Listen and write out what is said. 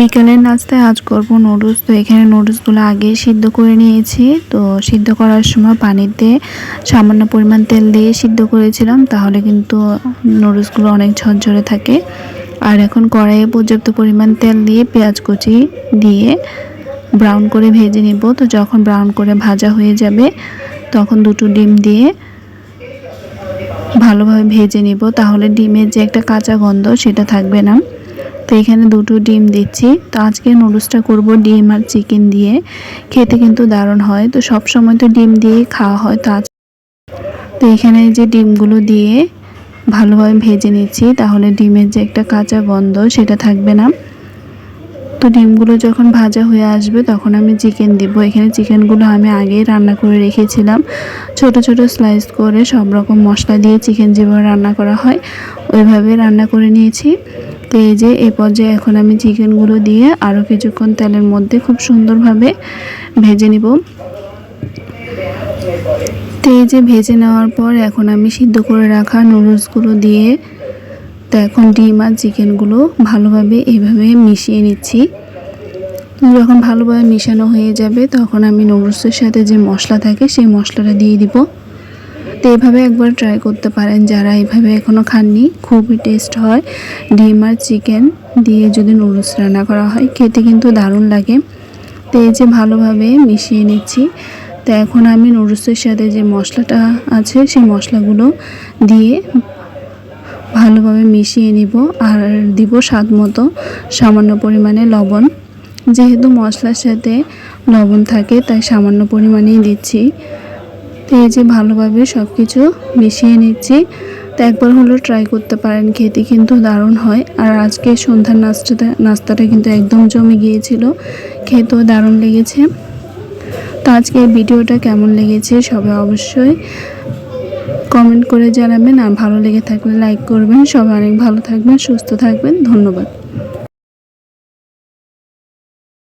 বিকালের নাস্তায় আজ করব নুডলস। তো এখানে নুডলসগুলো আগে সিদ্ধ করে নিয়েছি। তো সিদ্ধ করার সময় পানিতে সামান্য পরিমাণ তেল দিয়ে সিদ্ধ করেছিলাম। তাহলে কিন্তু নুডলসগুলো অনেক ঝরঝরে থাকে। আর এখন কড়াইয়ে পর্যাপ্ত পরিমাণ তেল দিয়ে পেঁয়াজ কুচি দিয়ে ব্রাউন করে ভেজে নিব। তো যখন ব্রাউন করে ভাজা হয়ে যাবে, তখন দুটো ডিম দিয়ে ভালোভাবে ভেজে নিব। তাহলে ডিমের যে একটা কাঁচা গন্ধ, সেটা থাকবে না। তো এখানে দুটো ডিম দিচ্ছি। তো আজকে নুডলসটা করব ডিম আর চিকেন দিয়ে। খেতে কিন্তু দারুণ হয়। তো সব সময় তো ডিম দিয়ে খাওয়া হয়। তো আজ তো এখানে যে ডিমগুলো দিয়ে ভালোভাবে ভেজে নিচ্ছি, তাহলে ডিমের যে একটা কাঁচা গন্ধ সেটা থাকবে না। তো ডিমগুলো যখন ভাজা হয়ে আসবে, তখন আমি চিকেন দিব। এখানে চিকেনগুলো আমি আগেই রান্না করে রেখেছিলাম। ছোট ছোট স্লাইস করে সব রকম মশলা দিয়ে চিকেন যেভাবে রান্না করা হয়, ওইভাবে রান্না করে নিয়েছি। তো এই যে এই পর্যায়ে এখন আমি চিকেনগুলো দিয়ে আরও কিছুক্ষণ তেলের মধ্যে খুব সুন্দরভাবে ভেজে নিব। তো এই যে ভেজে নেওয়ার পর এখন আমি সিদ্ধ করে রাখা নুডলসগুলো দিয়ে তো এখন ডিম আর চিকেনগুলো ভালোভাবে এইভাবে মিশিয়ে নিচ্ছি। যখন ভালোভাবে মিশানো হয়ে যাবে তখন আমি নুডলসের সাথে যে মশলা থাকে সেই মশলাটা দিয়ে দিব। তো এভাবে একবার ট্রাই করতে পারেন। যারা এভাবে এখনও খাননি, খুবই টেস্ট হয়। ডিম আর চিকেন দিয়ে যদি নুডলস রান্না করা হয়, খেতে কিন্তু দারুণ লাগে। তো এই যে ভালোভাবে মিশিয়ে নিচ্ছি। তো এখন আমি নুডলসের সাথে যে মশলাটা আছে, সেই মশলাগুলো দিয়ে ভালোভাবে মিশিয়ে নিব আর দিব স্বাদ মতো সামান্য পরিমাণে লবণ। যেহেতু মশলার সাথে লবণ থাকে, তাই সামান্য পরিমাণেই দিচ্ছি। এই যে ভালোভাবে সব কিছু মিশিয়ে নিচ্ছি। তো একবার হলেও ট্রাই করতে পারেন, খেতে কিন্তু দারুণ হয়। আর আজকে সন্ধ্যার নাস্তাটা নাস্তাটা কিন্তু একদম জমে গিয়েছিল। খেতেও দারুণ লেগেছে। তো আজকে ভিডিওটা কেমন লেগেছে সবাই অবশ্যই কমেন্ট করে জানাবেন। আর ভালো লেগে থাকলে লাইক করবেন। সবাই অনেক ভালো থাকবেন, সুস্থ থাকবেন। ধন্যবাদ।